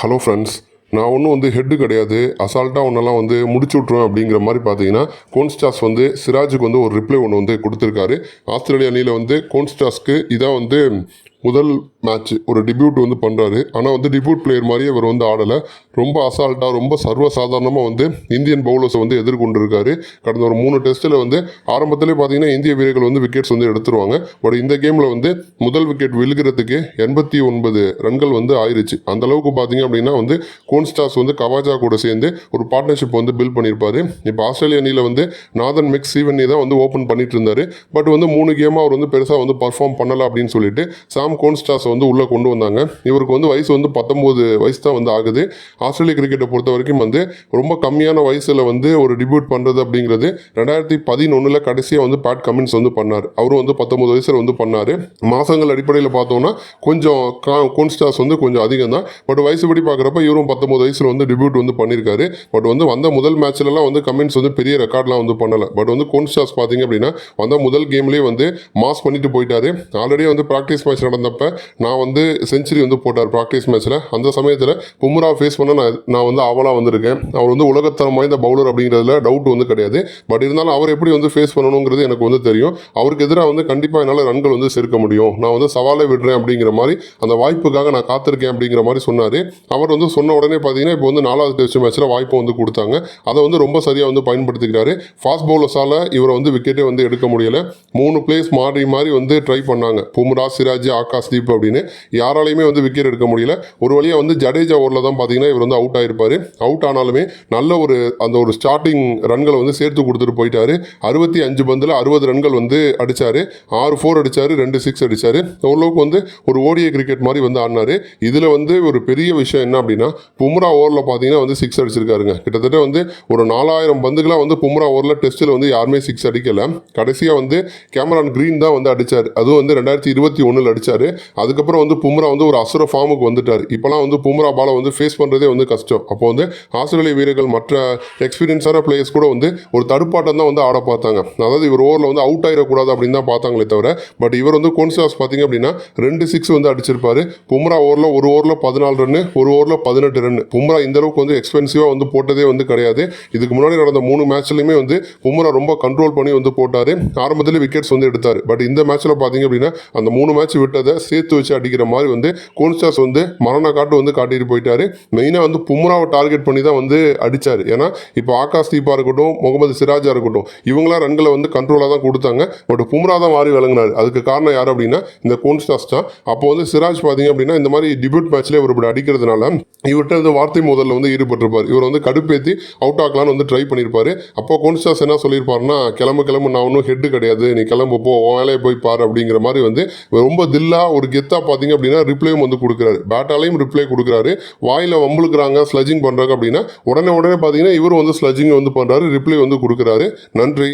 Hello friends நான் ஒன்றும் வந்து ஹெட்டு கிடையாது. அசால்ட்டாக ஒன்றெல்லாம் வந்து முடிச்சு விட்ருவேன் அப்படிங்கிற மாதிரி பார்த்தீங்கன்னா கோன்ஸ்டாஸ் வந்து சிராஜுக்கு வந்து ஒரு ரிப்ளை ஒன்று வந்து கொடுத்துருக்காரு. ஆஸ்திரேலிய அணியில் வந்து கோன்ஸ்டாஸ்க்கு இதான் வந்து முதல் மேட்ச் ஒரு டிபியூட் வந்து பண்ணுறாரு ஆனால் வந்து டிபியூட் பிளேயர் மாதிரியே அவர் வந்து ஆடலை. ரொம்ப அசால்ட்டாக ரொம்ப சர்வசாதாரணமாக வந்து இந்தியன் பவுலர்ஸை வந்து எதிர்கொண்டிருக்காரு. கடந்த ஒரு மூணு டெஸ்ட்டில் வந்து ஆரம்பத்திலே பார்த்தீங்கன்னா இந்திய வீரர்கள் வந்து விக்கெட்ஸ் வந்து எடுத்துருவாங்க. பட் இந்த கேமில் வந்து முதல் விக்கெட் விழுகிறதுக்கு எண்பத்தி ஒன்பது ரன்கள் வந்து ஆயிருச்சு. அந்த அளவுக்கு பார்த்தீங்க அப்படின்னா வந்து கோன்ஸ்டாஸ் வந்து கவாஜா கூட சேர்ந்து ஒரு பார்ட்னர்ஷிப் வந்து பில்ட் பண்ணியிருப்பார். இப்போ ஆஸ்திரேலிய அணியில் வந்து நாதன் மெக் சீவன் தான் வந்து ஓப்பன் பண்ணிட்டு இருந்தார். பட் வந்து மூணு கேமாக அவர் வந்து பெருசாக வந்து பர்ஃபார்ம் பண்ணலை அப்படின்னு சொல்லிட்டு சாம் கோன்ஸ்டாஸ் வந்து உள்ளே கொண்டு வந்தாங்க. இவருக்கு வந்து வயசு வந்து பத்தொம்போது வயசு தான் வந்து ஆகுது. ஆஸ்திரேலிய கிரிக்கெட்டை பொறுத்த வரைக்கும் வந்து ரொம்ப கம்மியான வயசில் வந்து ஒரு டிபியூட் பண்ணுறது அப்படிங்கிறது ரெண்டாயிரத்தி பதினொன்றில் கடைசியாக வந்து பேட் கமின்ஸ் வந்து பண்ணார். அவரும் வந்து பத்தொம்பது வயசில் வந்து பண்ணார். மாதங்கள் அடிப்படையில் பார்த்தோம்னா கொஞ்சம் கா கோன்ஸ்டாஸ் வந்து கொஞ்சம் அதிகம் தான். பட் வயசுபடி பார்க்குறப்ப இவரும் பத்தொம்பது வயசில் வந்து டிபியூட் வந்து பண்ணியிருக்காரு பட் வந்து வந்த முதல் மேட்ச்லலாம் வந்து கமின்ஸ் வந்து பெரிய ரெக்கார்ட்லாம் வந்து பண்ணலை. பட் வந்து கோன்ஸ்டாஸ் பார்த்தீங்க அப்படின்னா வந்த முதல் கேம்லேயே வந்து மாஸ் பண்ணிட்டு போயிட்டாரு. ஆல்ரெடி வந்து ப்ராக்டிஸ் மேட்ச் நடந்தப்ப நான் வந்து செஞ்சுரி வந்து போட்டார் ப்ராக்டிஸ் மேட்ச்சில் அந்த சமயத்தில் பும்ரா ஃபேஸ் பண்ண நான் நான் வந்து அவலாக வந்திருக்கேன். அவர் வந்து உலகத்தரம் வாய்ந்த பவுலர் அப்படிங்கிறதுல டவுட் வந்து கிடையாது. பட் இருந்தாலும் அவர் எப்படி வந்து ஃபேஸ் பண்ணணுங்கிறது எனக்கு வந்து தெரியும். அவருக்கு எதிராக வந்து கண்டிப்பாக என்னால் ரன்கள் வந்து சேர்க்க முடியும். நான் வந்து சவாலே விடுறேன் அப்படிங்கிற மாதிரி அந்த வாய்ப்புக்காக நான் காத்திருக்கேன் அப்படிங்கிற மாதிரி சொன்னார். அவர் வந்து சொன்ன உடனே பார்த்தீங்கன்னா இப்போ வந்து நாலாவது டெஸ்ட் மேட்ச்சில் வாய்ப்பு வந்து கொடுத்தாங்க. அதை வந்து ரொம்ப சரியாக வந்து பயன்படுத்திக்கிறாரு. ஃபாஸ்ட் பவுலர்ஸால் இவரை வந்து விக்கெட்டே வந்து எடுக்க முடியலை. மூணு பிளேஸ் மாறி மாறி வந்து ட்ரை பண்ணாங்க. பும்ரா சிராஜ் ஆகாஷ் தீப் அப்படின்னு யாராலையுமே வந்து விக்கெட் எடுக்க முடியல. ஒரு வழியாக வந்து ஜடேஜா ஓவரில் தான் பார்த்தீங்கன்னா இவர் வந்து அவுட் ஆயிருப்பார். அவுட் ஆனாலுமே நல்ல ஒரு அந்த ஒரு ஸ்டார்டிங் ரன்களை வந்து சேர்த்து கொடுத்துட்டு போயிட்டாரு. அறுபத்தி அஞ்சு பந்தில் அறுபது ரன்கள் வந்து அடித்தார் ஆறு ஃபோர் அடித்தார் ரெண்டு சிக்ஸ் அடித்தார் ஓரளவுக்கு வந்து ஒரு ஓடிய கிரிக்கெட் மாதிரி வந்து ஆடினாரு. இதில் வந்து ஒரு பெரிய விஷயம் என்ன அப்படின்னா பும்ரா ஓவரில் பார்த்தீங்கன்னா வந்து சிக்ஸ் அடிச்சிருக்காருங்க. கிட்டத்தட்ட வந்து ஒரு நாலாயிரம் பந்துகளாக வந்து பும்ரா ஓவரில் டெஸ்ட்டில் வந்து யாருமே சிக்ஸ் அடிக்கலை. கடைசியாக வந்து கேமரான் கிரீன் தான் வந்து அடித்தார் அதுவும் வந்து ரெண்டாயிரத்தி இருபத்தி ஒன்றில் அடித்தார் அது அதுக்கப்புறம் வந்து பும்ரா வந்து ஒரு அசுர ஃபார்முக்கு வந்துட்டார். இப்போலாம் வந்து பும்ரா பாலை வந்து ஃபேஸ் பண்ணுறதே வந்து கஷ்டம். அப்போ வந்து ஆஸ்திரேலிய வீரர்கள் மற்ற எக்ஸ்பீரியன்ஸான பிளேயர்ஸ் கூட வந்து ஒரு தடுப்பாட்டம் தான் வந்து ஆட பார்த்தாங்க. அதாவது இவர் ஓவரில் வந்து அவுட் ஆகிடக்கூடாது அப்படின்னு தான் பார்த்தாங்களே தவிர பட் இவர் வந்து கோன்சாஸ் பார்த்தீங்க அப்படின்னா ரெண்டு சிக்ஸ் வந்து அடிச்சிருப்பாரு. பும்ரா ஓவரில் ஒரு ஓவரில் பதினாலு ரன்னு ஒரு ஓவரில் பதினெட்டு ரன் பும்ரா இந்த அளவுக்கு வந்து எக்ஸ்பென்சிவாக வந்து போட்டதே வந்து கிடையாது. இதுக்கு முன்னாடி நடந்த மூணு மேட்ச்லையுமே வந்து பும்ரா ரொம்ப கண்ட்ரோல் பண்ணி வந்து போட்டார். ஆரம்பத்தில் விக்கெட்ஸ் வந்து எடுத்தார். பட் இந்த மேட்ச்சில் பார்த்தீங்க அப்படின்னா அந்த மூணு மேட்ச் விட்டதை சேர்த்து வச்சு அடிக்கிற மாதிரி வந்து கோன்ஸ்டாஸ் வந்து மரண காட்டு வந்து காட்டிட்டு போயிட்டாரு. மெயினாக வந்து பும்ராவை டார்கெட் பண்ணி தான் வந்து அடிச்சார். ஏன்னா இப்போ ஆகாஷ் தீபா இருக்கட்டும் முகமது சிராஜா இருக்கட்டும் இவங்களாம் ரன்களை வந்து கண்ட்ரோலாக தான் கொடுத்தாங்க. பட் பும்ரா தான் மாறி விளங்கினார். அதுக்கு காரணம் யார் அப்படின்னா இந்த கோன்ஸ்டாஸ் தான். அப்போ வந்து சிராஜ் பார்த்தீங்க அப்படின்னா இந்த மாதிரி டிபியூட் மேட்ச்லேயே இவர் இப்படி அடிக்கிறதுனால இவர்கிட்ட வந்து வார்த்தை முதல்ல வந்து ஈடுபட்டிருப்பார். இவர் வந்து கடுப்பேற்றி அவுட் ஆக்கலாம்னு வந்து ட்ரை பண்ணியிருப்பாரு அப்போ கோன்ஸ்டாஸ் என்ன சொல்லியிருப்பாருன்னா கிளம்பு கிளம்பு நான் ஒன்றும் ஹெட்டு கிடையாது. நீ கிளம்பு போ. உன் வேலையை போய் பாரு. அப்படிங்கிற மாதிரி வந்து ரொம்ப தில்லா ஒரு கெத்தா பார்த்தீங்க அப்படின்னா ரிப்ளையும் வந்து கொடுக்குறாரு. பேட்டாலையும் ரிப்ளை கொடுக்குறாரு. வாயில் வம்புழுக்கிறாங்க ஸ்லஜிங் பண்ணுறாங்க அப்படின்னா உடனே உடனே பார்த்தீங்கன்னா இவர் வந்து ஸ்லஜிங் வந்து பண்ணுறாரு ரிப்ளை வந்து கொடுக்குறாரு. நன்றி.